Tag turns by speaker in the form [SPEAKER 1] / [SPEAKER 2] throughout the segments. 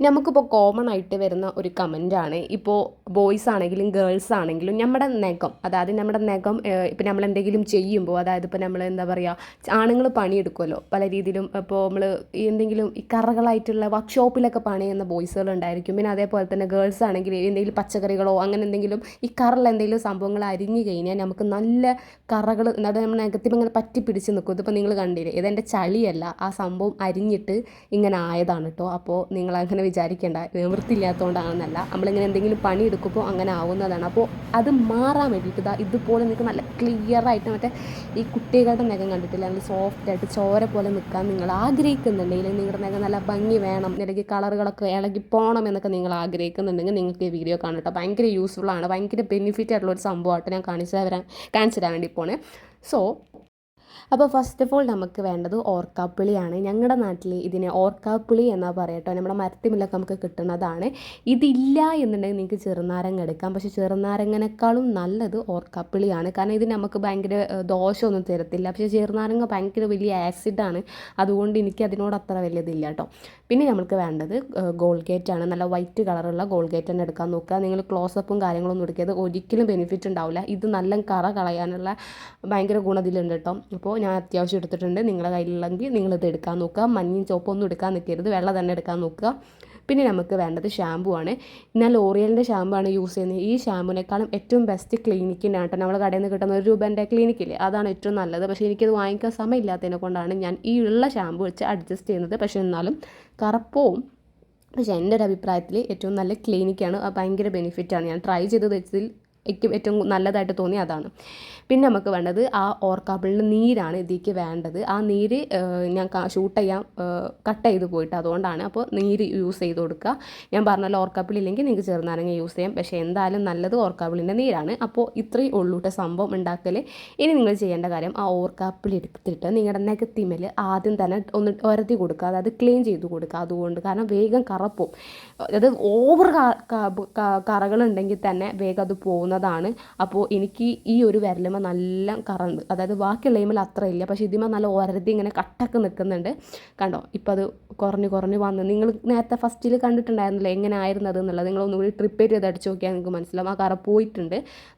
[SPEAKER 1] നമുക്കിപ്പോൾ കോമൺ ആയിട്ട് വരുന്ന ഒരു കമന്റാണ് ഇപ്പോൾ ബോയ്സ് ആണെങ്കിലും ഗേൾസ് ആണെങ്കിലും നമ്മുടെ നഖം അതായത് നമ്മുടെ നഖം ഇപ്പം നമ്മൾ എന്തെങ്കിലും ചെയ്യുമ്പോൾ അതായത് ഇപ്പോൾ നമ്മൾ എന്താ പറയുക ആണുങ്ങൾ പണിയെടുക്കുമല്ലോ പല രീതിയിലും ഇപ്പോൾ നമ്മൾ എന്തെങ്കിലും ഈ കറകളായിട്ടുള്ള വർക്ക്ഷോപ്പിലൊക്കെ പണിയുന്ന ബോയ്സുകൾ ഉണ്ടായിരിക്കും. പിന്നെ അതേപോലെ തന്നെ ഗേൾസ് ആണെങ്കിൽ എന്തെങ്കിലും പച്ചക്കറികളോ അങ്ങനെ എന്തെങ്കിലും ഈ കറൽ എന്തെങ്കിലും സംഭവങ്ങൾ അരിഞ്ഞു കഴിഞ്ഞാൽ നമുക്ക് നല്ല കറകൾ നമ്മൾ നഖത്തിൽ ഇങ്ങനെ പറ്റി പിടിച്ച് നിൽക്കും. ഇതിപ്പോൾ നിങ്ങൾ കണ്ടില്ലേ ഇതെന്റെ ചളിയല്ല. ആ സംഭവം അരിഞ്ഞിട്ട് ഇങ്ങനെ ആയതാണ് കേട്ടോ അപ്പോൾ നിങ്ങൾ അങ്ങനെ വിചാരിക്കേണ്ട നിവൃത്തിയില്ലാത്തതുകൊണ്ടാണെന്നല്ല നമ്മളിങ്ങനെ എന്തെങ്കിലും പണി എടുക്കുമ്പോൾ അങ്ങനെ ആവുന്നതാണ്. അപ്പോൾ അത് മാറാൻ വേണ്ടിയിട്ട് ഇതാ ഇതുപോലെ നിങ്ങൾക്ക് നല്ല ക്ലിയറായിട്ട് മറ്റേ ഈ കുട്ടികളുടെ നഖം കണ്ടിട്ടില്ല? നല്ല സോഫ്റ്റ് ആയിട്ട് ചോര പോലെ നിൽക്കാൻ നിങ്ങൾ ആഗ്രഹിക്കുന്നുണ്ടെങ്കിൽ നിങ്ങളുടെ നഖം നല്ല ഭംഗി വേണം. അല്ലെങ്കിൽ കളറുകളൊക്കെ ഇളകി പോകണം എന്നൊക്കെ നിങ്ങൾ ആഗ്രഹിക്കുന്നുണ്ടെങ്കിൽ നിങ്ങൾക്ക് ഈ വീഡിയോ കാണട്ടോ ഭയങ്കര യൂസ്ഫുൾ ആണ്. ഭയങ്കര ബെനിഫിറ്റ് ആയിട്ടുള്ള ഒരു സംഭവമായിട്ട് ഞാൻ കാണിച്ചു തരാൻ കാണിച്ചു തരാൻ വേണ്ടി പോണേ. സോ അപ്പോൾ ഫസ്റ്റ് ഓഫ് ഓൾ നമുക്ക് വേണ്ടത് ഓർക്കാപ്പുളിയാണ്. ഞങ്ങളുടെ നാട്ടിൽ ഇതിനെ ഓർക്കാപ്പുളി എന്നാ പറയട്ടോ. നമ്മുടെ മരത്തിമില്ലൊക്കെ നമുക്ക് കിട്ടുന്നതാണ്. ഇതില്ല എന്നുണ്ടെങ്കിൽ നിങ്ങൾക്ക് ചെറുനാരങ്ങ എടുക്കാം. പക്ഷേ ചെറുനാരങ്ങനേക്കാളും നല്ലത് ഓർക്കാപ്പുളിയാണ്. കാരണം ഇത് നമുക്ക് ഭയങ്കര ദോഷമൊന്നും തരത്തില്ല. പക്ഷേ ചെറുനാരങ്ങ ഭയങ്കര വലിയ ആസിഡാണ് അതുകൊണ്ട് എനിക്ക് അതിനോട് അത്ര വലിയതില്ല കേട്ടോ. പിന്നെ നമുക്ക് വേണ്ടത് ഗോൾഗേറ്റ് ആണ്. നല്ല വൈറ്റ് കളറുള്ള ഗോൾഗേറ്റ് തന്നെ എടുക്കാൻ നോക്കുക. നിങ്ങൾ ക്ലോസപ്പും കാര്യങ്ങളൊന്നും എടുക്കരുത്. ഒരിക്കലും ബെനിഫിറ്റ് ഉണ്ടാവില്ല. ഇത് നല്ല കറ കളയാനുള്ള ഭയങ്കര ഗുണം ഇതിലുണ്ട് കേട്ടോ. അപ്പോൾ ഞാൻ അത്യാവശ്യം എടുത്തിട്ടുണ്ട്. നിങ്ങളുടെ കയ്യിലുണ്ടെങ്കിൽ നിങ്ങളിത് എടുക്കാൻ നോക്കുക. മഞ്ഞയും ചുവപ്പൊന്നും എടുക്കാൻ നിൽക്കരുത്. വെള്ളം തന്നെ എടുക്കാൻ നോക്കുക. പിന്നെ നമുക്ക് വേണ്ടത് ഷാമ്പു ആണ്. ഞാൻ ലോറിയലിന്റെ ഷാമ്പു ആണ് യൂസ് ചെയ്യുന്നത്. ഈ ഷാമ്പുവിനേക്കാളും ഏറ്റവും ബെസ്റ്റ് ക്ലിനിക്കിന്റെ ആട്ടോ. നമ്മൾ കടയിൽ നിന്ന് കിട്ടുന്ന ഒരു രൂപേന്റെ ക്ലിനിക്കില്ലേ അതാണ് ഏറ്റവും നല്ലത്. പക്ഷേ എനിക്കത് വാങ്ങിക്കാൻ സമയമില്ലാത്തതിനെ കൊണ്ടാണ് ഞാൻ ഈ ഉള്ള ഷാമ്പു വെച്ച് അഡ്ജസ്റ്റ് ചെയ്യുന്നത്. പക്ഷേ എന്നാലും കറുപ്പവും പക്ഷേ എന്റെ ഒരു അഭിപ്രായത്തിൽ ഏറ്റവും നല്ല ക്ലിനിക്കാണ് ഭയങ്കര ബെനിഫിറ്റാണ് ഞാൻ ട്രൈ ചെയ്ത് വെച്ചതിൽ എനിക്ക് ഏറ്റവും നല്ലതായിട്ട് തോന്നി അതാണ്. പിന്നെ നമുക്ക് വേണ്ടത് ആ ഓർക്കാപ്പിളിന്റെ നീരാണ് ഇതിലേക്ക് വേണ്ടത്. ആ നീര് ഞാൻ ഷൂട്ട് ചെയ്യാം കട്ട് ചെയ്ത് പോയിട്ട് അതുകൊണ്ടാണ് അപ്പോൾ നീര് യൂസ് ചെയ്ത് കൊടുക്കുക. ഞാൻ പറഞ്ഞല്ലോ ഓർക്കാപ്പിൾ ഇല്ലെങ്കിൽ നിങ്ങൾക്ക് ചെറുനാരങ്ങ യൂസ് ചെയ്യാം. പക്ഷേ എന്തായാലും നല്ലത് ഓർക്കാപ്പിളിന്റെ നീരാണ്. അപ്പോൾ ഇത്രയും ഉള്ളൂട്ട സംഭവം ഉണ്ടാക്കൽ ഇനി നിങ്ങൾ ചെയ്യേണ്ട കാര്യം ആ ഓർക്കാപ്പിൾ എടുത്തിട്ട് നിങ്ങളുടെ നെഗത്തിമൽ ആദ്യം തന്നെ ഒന്ന് ഒരതി കൊടുക്കുക. അതായത് ക്ലീൻ ചെയ്ത് കൊടുക്കുക. അതുകൊണ്ട് കാരണം വേഗം കറപ്പും അതായത് ഓവർ കറകളുണ്ടെങ്കിൽ തന്നെ വേഗം അത് പോകുന്നതാണ് അപ്പോൾ എനിക്ക് ഈ ഒരു വിരലുമ നല്ല കറണ്ട് അതായത് ബാക്കിയുള്ളതിമേൽ അത്ര ഇല്ല. പക്ഷേ ഇതിമ നല്ല ഒരതി ഇങ്ങനെ കട്ടക്ക് നിൽക്കുന്നുണ്ട്. കണ്ടോ? ഇപ്പോൾ അത് കുറഞ്ഞ് കുറഞ്ഞ് വന്ന്. നിങ്ങൾ നേരത്തെ ഫസ്റ്റിൽ കണ്ടിട്ടുണ്ടായിരുന്നില്ല എങ്ങനെ ആയിരുന്നത് എന്നുള്ളത്? നിങ്ങൾ ഒന്നുകൂടി ട്രിപ്പ് ചെയ്ത് അടിച്ച് നോക്കിയാൽ നിങ്ങൾക്ക് മനസ്സിലാവും. ആ കറ പോയിട്ടുണ്ട്.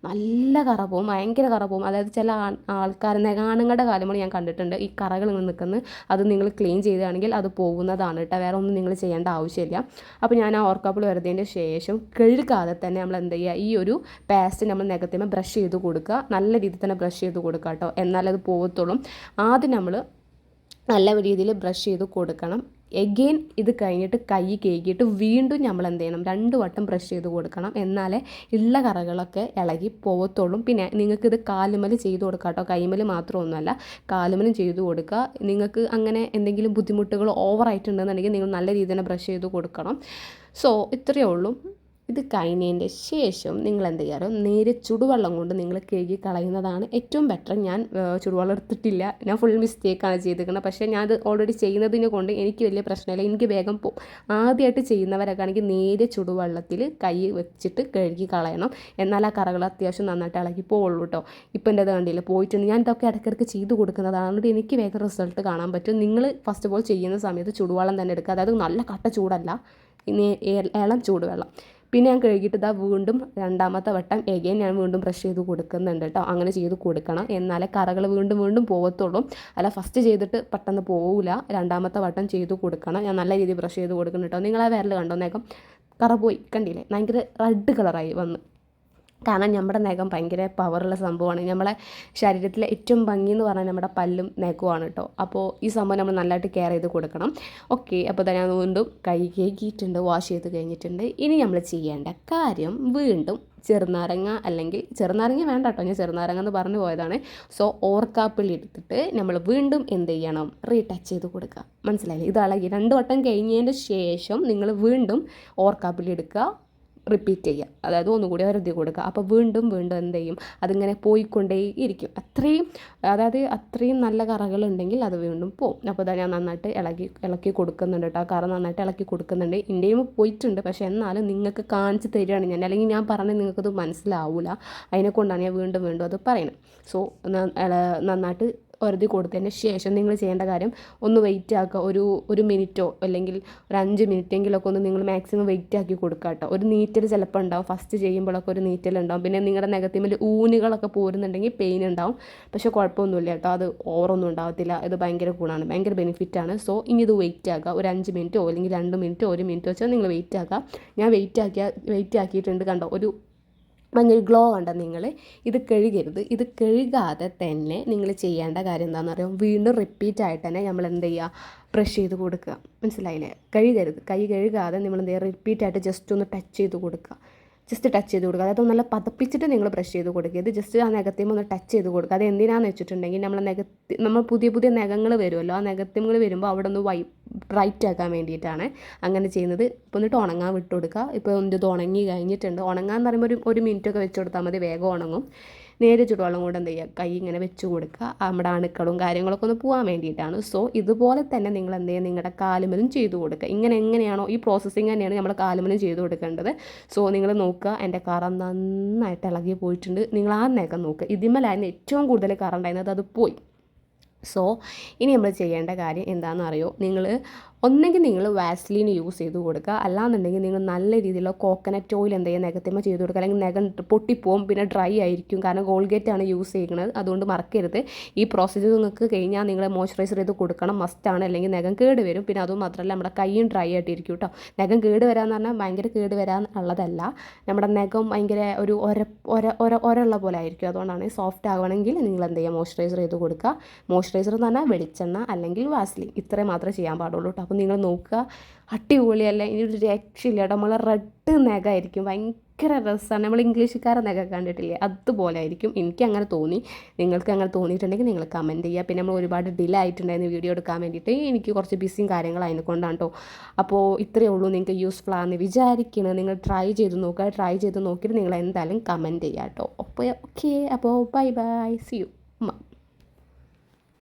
[SPEAKER 1] നല്ല കറ പോവും ഭയങ്കര കറ പോവും. അതായത് ചില ആൾക്കാർ ആണുങ്ങളുടെ കാലമാണ് ഞാൻ കണ്ടിട്ടുണ്ട്. ഈ കറകൾ നിൽക്കുന്നത്. അത് നിങ്ങൾ ക്ലീൻ ചെയ്താണെങ്കിൽ അത് പോകുന്നതാണ് കേട്ടോ. വേറെ ഒന്നും നിങ്ങൾ ചെയ്യേണ്ട ആവശ്യമില്ല. അപ്പോൾ ഞാൻ ആ ഓർക്കാപ്പിൾ വരുന്നതിന്റെ ശേഷം കഴുകാതെ തന്നെ നമ്മൾ എന്ത് ചെയ്യുക? ഈ ഒരു പേസ്റ്റ് നമ്മൾ നഖത്തിന്മേൽ ബ്രഷ് ചെയ്ത് കൊടുക്കുക. നല്ല രീതിയിൽ തന്നെ ബ്രഷ് ചെയ്ത് കൊടുക്കുക കേട്ടോ. എന്നാലത് പോകത്തുള്ളൂ ആദ്യം നമ്മൾ നല്ല രീതിയിൽ ബ്രഷ് ചെയ്ത് കൊടുക്കണം. എഗെയിൻ ഇത് കഴിഞ്ഞിട്ട് കൈ കേക്കിയിട്ട് വീണ്ടും നമ്മൾ എന്ത് ചെയ്യണം? രണ്ട് വട്ടം ബ്രഷ് ചെയ്ത് കൊടുക്കണം. എന്നാലേ ഉള്ള കറകളൊക്കെ ഇളകി പോകത്തുള്ളൂ പിന്നെ നിങ്ങൾക്കിത് ഇത് കാലുമൽ ചെയ്ത് കൊടുക്കുക കേട്ടോ. കൈമൽ മാത്രമൊന്നുമല്ല. കാലുമലും ചെയ്ത് കൊടുക്കുക. നിങ്ങൾക്ക് അങ്ങനെ എന്തെങ്കിലും ബുദ്ധിമുട്ടുകൾ ഓവറായിട്ടുണ്ടെന്നുണ്ടെങ്കിൽ നിങ്ങൾ നല്ല രീതിയിൽ തന്നെ ബ്രഷ് ചെയ്ത് കൊടുക്കണം. സോ ഇത്രയേ ഉള്ളൂ. ഇത് കഴിഞ്ഞതിന്റെ ശേഷം നിങ്ങൾ എന്ത് ചെയ്യാറോ? നേരെ ചുടുവെള്ളം കൊണ്ട് നിങ്ങൾ കഴുകി കളയുന്നതാണ് ഏറ്റവും ബെറ്റർ ഞാൻ ചുടുവെള്ളം എടുത്തിട്ടില്ല. ഞാൻ ഫുൾ മിസ്റ്റേക്കാണ് ചെയ്തിരിക്കുന്നത്. പക്ഷേ ഞാൻ അത് ഓൾറെഡി ചെയ്യുന്നതിനെ കൊണ്ട് എനിക്ക് വലിയ പ്രശ്നമില്ല. എനിക്ക് വേഗം പോകും ആദ്യമായിട്ട് ചെയ്യുന്നവരൊക്കെ ആണെങ്കിൽ നേരെ ചുടുവെള്ളത്തിൽ കൈ വെച്ചിട്ട് കഴുകി കളയണം. എന്നാൽ ആ കറകൾ അത്യാവശ്യം നന്നായിട്ട് ഇളകി പോവുള്ളൂ കേട്ടോ ഇപ്പം എന്റെ അത് കണ്ടില്ല? പോയിട്ടുണ്ട്. ഞാൻ ഇതൊക്കെ ഇടയ്ക്കിടയ്ക്ക് ചെയ്ത് കൊടുക്കുന്നതാണ് എനിക്ക് വേഗം റിസൾട്ട് കാണാൻ പറ്റും. നിങ്ങൾ ഫസ്റ്റ് ഓഫ് ഓൾ ചെയ്യുന്ന സമയത്ത് ചുടുവെള്ളം തന്നെ എടുക്കുക. അതായത് നല്ല കട്ട ചൂടല്ല. ഇനി ഇളം ചൂടുവെള്ളം. പിന്നെ ഞാൻ കഴുകിയിട്ട് ഇതാ വീണ്ടും രണ്ടാമത്തെ വട്ടം എഗെയിൻ ഞാൻ വീണ്ടും ബ്രഷ് ചെയ്ത് കൊടുക്കുന്നുണ്ട് കേട്ടോ അങ്ങനെ ചെയ്ത് കൊടുക്കണം. എന്നാലേ കറകൾ വീണ്ടും വീണ്ടും പോകത്തുള്ളൂ അല്ല ഫസ്റ്റ് ചെയ്തിട്ട് പെട്ടെന്ന് പോവില്ല രണ്ടാമത്തെ വട്ടം ചെയ്ത് കൊടുക്കണം. ഞാൻ നല്ല രീതിയിൽ ബ്രഷ് ചെയ്ത് കൊടുക്കുന്നുണ്ട് കേട്ടോ നിങ്ങൾ ആ വിരൽ കണ്ടോ? നേകം കറ പോയി. കണ്ടില്ലേ? ഭയങ്കര റെഡ് കളറായി വന്ന്. കാരണം നമ്മുടെ നഖം ഭയങ്കര പവറുള്ള സംഭവമാണ്. നമ്മളെ ശരീരത്തിലെ ഏറ്റവും ഭംഗി എന്ന് പറഞ്ഞാൽ നമ്മുടെ പല്ലും നഖവുമാണ് കേട്ടോ അപ്പോൾ ഈ സംഭവം നമ്മൾ നല്ലതായിട്ട് കെയർ ചെയ്ത് കൊടുക്കണം. ഓക്കെ അപ്പോൾ തന്നെ വീണ്ടും കൈ കേക്കിയിട്ടുണ്ട് വാഷ് ചെയ്ത് കഴിഞ്ഞിട്ടുണ്ട്. ഇനി നമ്മൾ ചെയ്യേണ്ട കാര്യം വീണ്ടും ചെറുനാരങ്ങ അല്ലെങ്കിൽ ചെറുനാരങ്ങ വേണ്ട കേട്ടോ ഞാൻ ചെറുനാരങ്ങ എന്ന് പറഞ്ഞു പോയതാണ്. സോ ഓർക്കാപ്പിള്ളി എടുത്തിട്ട് നമ്മൾ വീണ്ടും എന്ത് ചെയ്യണം? റീടച്ച് ചെയ്ത് കൊടുക്കുക മനസ്സിലായില്ലേ? ഇത് അളകി രണ്ട് വട്ടം കഴിഞ്ഞതിന്റെ ശേഷം നിങ്ങൾ വീണ്ടും ഓർക്കാപ്പിള്ളി എടുക്കുക റിപ്പീറ്റ് ചെയ്യുക. അതായത് ഒന്നുകൂടി വെറുതെ കൊടുക്കുക. അപ്പോൾ വീണ്ടും വീണ്ടും എന്ത് ചെയ്യും? അതിങ്ങനെ പോയിക്കൊണ്ടേ ഇരിക്കും. അത്രയും അതായത് അത്രയും നല്ല കറകളുണ്ടെങ്കിൽ അത് വീണ്ടും പോകും അപ്പോൾ ഞാൻ നന്നായിട്ട് ഇളക്കി ഇളക്കി കൊടുക്കുന്നുണ്ട് കേട്ടോ. കറ നന്നായിട്ട് ഇളക്കി കൊടുക്കുന്നുണ്ട്. ഇന്റെയും പോയിട്ടുണ്ട്. പക്ഷേ എന്നാലും നിങ്ങൾക്ക് കാണിച്ച് തരികയാണ് ഞാൻ. അല്ലെങ്കിൽ ഞാൻ പറഞ്ഞത് നിങ്ങൾക്കത് മനസ്സിലാവില്ല അതിനെക്കൊണ്ടാണ് ഞാൻ വീണ്ടും വീണ്ടും അത് പറയുന്നത് സോ നന്നായിട്ട് ഒരതി കൊടുത്തതിന് ശേഷം നിങ്ങൾ ചെയ്യേണ്ട കാര്യം ഒന്ന് വെയിറ്റ് ആക്കുക. ഒരു ഒരു മിനിറ്റോ അല്ലെങ്കിൽ ഒരു അഞ്ച് മിനിറ്റെങ്കിലൊക്കെ ഒന്ന് നിങ്ങൾ മാക്സിമം വെയിറ്റ് ആക്കി കൊടുക്കുക കേട്ടോ. ഒരു നീറ്റൽ ചിലപ്പോൾ ഉണ്ടാവും. ഫസ്റ്റ് ചെയ്യുമ്പോഴൊക്കെ ഒരു നീറ്റൽ ഉണ്ടാവും. പിന്നെ നിങ്ങളുടെ നെഗത്തിമിൽ ഊനുകളൊക്കെ പോരുന്നുണ്ടെങ്കിൽ പെയിൻ ഉണ്ടാവും. പക്ഷേ കുഴപ്പമൊന്നുമില്ല കേട്ടോ. അത് ഓവറൊന്നും ഉണ്ടാവത്തില്ല. ഇത് ഭയങ്കര ഗുണമാണ്. ഭയങ്കര ആണ്. സോ ഇനി ഇത് വെയിറ്റ് ആക്കുക. ഒരു അഞ്ച് മിനിറ്റോ അല്ലെങ്കിൽ രണ്ട് മിനിറ്റോ ഒരു മിനിറ്റോ വെച്ചാൽ നിങ്ങൾ വെയിറ്റ് ആക്കുക. ഞാൻ വെയിറ്റ് ആക്കിയ വെയിറ്റ് ആക്കിയിട്ടുണ്ട് കണ്ടോ? ഒരു ഭയങ്കര ഗ്ലോ കണ്ട നിങ്ങൾ ഇത് കഴുകരുത്. ഇത് കഴുകാതെ തന്നെ നിങ്ങൾ ചെയ്യേണ്ട കാര്യം എന്താണെന്ന് പറയുമ്പോൾ വീണ്ടും റിപ്പീറ്റ് ആയിട്ട് തന്നെ നമ്മൾ എന്ത് ചെയ്യുക ബ്രഷ് ചെയ്ത് കൊടുക്കുക. മനസ്സിലായില്ലേ? കഴുകരുത്. കൈ കഴുകാതെ നമ്മൾ എന്ത് ചെയ്യുക റിപ്പീറ്റ് ആയിട്ട് ജസ്റ്റ് ഒന്ന് ടച്ച് ചെയ്ത് കൊടുക്കുക. ജസ്റ്റ് ടച്ച് ചെയ്ത് കൊടുക്കുക. അതായത് നല്ല പതപ്പിച്ചിട്ട് നിങ്ങൾ ബ്രഷ് ചെയ്ത് കൊടുക്കുക. ഇത് ജസ്റ്റ് ആ നഖത്തിമ ഒന്ന് ടച്ച് ചെയ്ത് കൊടുക്കുക. അത് എന്തിനാണെന്ന് വെച്ചിട്ടുണ്ടെങ്കിൽ നമ്മൾ നഖത്തി നമ്മൾ പുതിയ പുതിയ നഖങ്ങൾ വരുമല്ലോ. ആ നെഗത്തിമുകൾ വരുമ്പോൾ അവിടെ ഒന്ന് വൈ ബ്രൈറ്റ് ആക്കാൻ വേണ്ടിയിട്ടാണ് അങ്ങനെ ചെയ്യുന്നത്. ഇപ്പോൾ എന്നിട്ട് ഉണങ്ങാൻ വിട്ട് കൊടുക്കുക ഇപ്പോൾ ഇത് ഉണങ്ങി കഴിഞ്ഞിട്ടുണ്ട്. ഉണങ്ങാന്ന് പറയുമ്പോൾ ഒരു ഒരു മിനിറ്റ് ഒക്കെ വെച്ച് കൊടുത്താൽ മതി. വേഗം ഉണങ്ങും. നേരെ ചുടുവെള്ളം കൊണ്ട് എന്ത് ചെയ്യുക? കൈ ഇങ്ങനെ വെച്ച് കൊടുക്കുക. നമ്മുടെ അണുക്കളും കാര്യങ്ങളൊക്കെ ഒന്ന് പോകാൻ വേണ്ടിയിട്ടാണ്. സോ ഇതുപോലെ തന്നെ നിങ്ങൾ എന്ത് ചെയ്യുക? നിങ്ങളുടെ കാലുമലും ചെയ്തു കൊടുക്കുക. ഇങ്ങനെ എങ്ങനെയാണോ ഈ പ്രോസസ്സിങ് തന്നെയാണ് നമ്മൾ കാലുമലും ചെയ്തു കൊടുക്കേണ്ടത്. സോ നിങ്ങൾ നോക്കുക. എന്റെ കറ നന്നായിട്ട് ഇളകി പോയിട്ടുണ്ട്. നിങ്ങൾ ആ നേക്കം നോക്കുക. ഇതിമലായിരുന്നു ഏറ്റവും കൂടുതൽ കറ ഉണ്ടായിരുന്നത്. അത് പോയി. സോ ഇനി നമ്മൾ ചെയ്യേണ്ട കാര്യം എന്താണെന്ന് അറിയോ നിങ്ങൾ ഒന്നെങ്കിൽ നിങ്ങൾ വാസ്ലിൻ യൂസ് ചെയ്ത് കൊടുക്കുക. അല്ലാന്നുണ്ടെങ്കിൽ നിങ്ങൾ നല്ല രീതിയിലുള്ള കോക്കനട്ട് ഓയിൽ എന്ത് ചെയ്യുക ചെയ്ത് കൊടുക്കുക. അല്ലെങ്കിൽ നഖം പൊട്ടിപ്പോവും പിന്നെ ഡ്രൈ ആയിരിക്കും. കാരണം ഗോൾഗേറ്റ് ആണ് യൂസ് ചെയ്യുന്നത്. അതുകൊണ്ട് മറക്കരുത്. ഈ പ്രോസസ്സ് നിങ്ങൾക്ക് കഴിഞ്ഞാൽ നിങ്ങൾ മോയ്സ്ചറൈസർ ചെയ്ത് കൊടുക്കണം. മസ്റ്റാണ് അല്ലെങ്കിൽ നഖം കേട് വരും. പിന്നെ അതും മാത്രമല്ല നമ്മുടെ കൈയും ഡ്രൈ ആയിട്ടിരിക്കും കേട്ടോ നഖം കേട് വരാമെന്ന് പറഞ്ഞാൽ ഭയങ്കര കേട് വരാൻ ഉള്ളതല്ല. നമ്മുടെ നഖം ഭയങ്കര ഒരു ഒര ഒര ഒര ഒരള്ള പോലെ ആയിരിക്കും. അതുകൊണ്ടാണ് സോഫ്റ്റ് ആവണമെങ്കിൽ നിങ്ങൾ എന്ത് ചെയ്യുക മോയ്സ്ചറൈസർ ചെയ്ത് കൊടുക്കുക. മോയ്സ്ചറൈസർ എന്ന് പറഞ്ഞാൽ വെളിച്ചെണ്ണ അല്ലെങ്കിൽ വാസ്ലിൻ ഇത്രയും മാത്രമേ ചെയ്യാൻ പാടുള്ളൂ കേട്ടോ അപ്പോൾ നിങ്ങൾ നോക്കുക. അടിപൊളിയല്ല? ഇനി ഒരു രക്ഷയില്ല. കേട്ടോ നമ്മളെ റെഡ് നഖമായിരിക്കും ഭയങ്കര രസമാണ് നമ്മൾ ഇംഗ്ലീഷുകാരെ നഖം കണ്ടിട്ടില്ലേ? അതുപോലെ ആയിരിക്കും. എനിക്ക് അങ്ങനെ തോന്നി. നിങ്ങൾക്ക് അങ്ങനെ തോന്നിയിട്ടുണ്ടെങ്കിൽ നിങ്ങൾ കമന്റ് ചെയ്യുക. പിന്നെ നമ്മൾ ഒരുപാട് ഡിലേ ആയിട്ടുണ്ടായിരുന്നു വീഡിയോ എടുക്കാൻ വേണ്ടിയിട്ട്. എനിക്ക് കുറച്ച് ബിസിയും കാര്യങ്ങളായതിനെ കൊണ്ടാണ് കേട്ടോ അപ്പോൾ ഇത്രയേ ഉള്ളൂ. നിങ്ങൾക്ക് യൂസ്ഫുൾ ആണെന്ന് വിചാരിക്കുന്നത് നിങ്ങൾ ട്രൈ ചെയ്ത് നോക്കുക. ട്രൈ ചെയ്ത് നോക്കിയിട്ട് നിങ്ങൾ എന്തായാലും കമന്റ് ചെയ്യുക കേട്ടോ അപ്പോൾ ഓക്കെ അപ്പോൾ ബൈ ബൈ സി യു